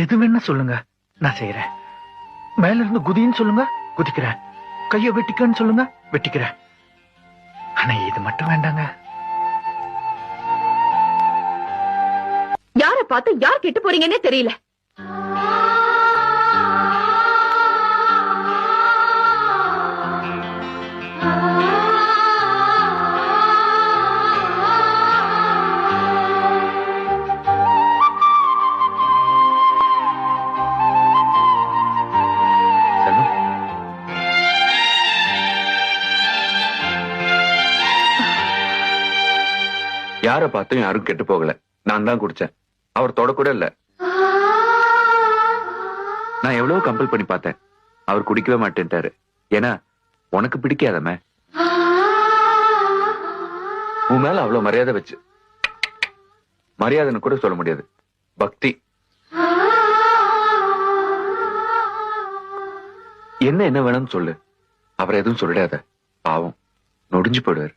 எது வேணா சொல்லுங்க. நான் செய்யறேன் மேல இருந்து குதின்னு சொல்லுங்க குதிக்கிறேன். கைய வெட்டிக்கன்னு சொல்லுங்க வெட்டிக்கிறேன். ஆனா இது மட்டும் வேண்டாங்க. யார பார்த்து யார் கெட்டு போறீங்கன்னே தெரியல. யார பார்த்தும் யாரும் கெட்டு போகல. நான் தான் குடிச்சேன். அவர் தொடக்கூட இல்ல. நான் எவ்வளவு கம்பல் பண்ணி பார்த்தேன். அவர் குடிக்கவே மாட்டேன்ட்டாரு. ஏன்னா உனக்கு பிடிக்காதமே உன் மேல அவ்வளவு மரியாதை வச்சு. மரியாதைன்னு கூட சொல்ல முடியாது. பக்தி. என்ன என்ன வேணும்னு சொல்லு. அவரை எதுவும் சொல்லிடாத. பாவம். நொடிஞ்சு போயிடுவார்.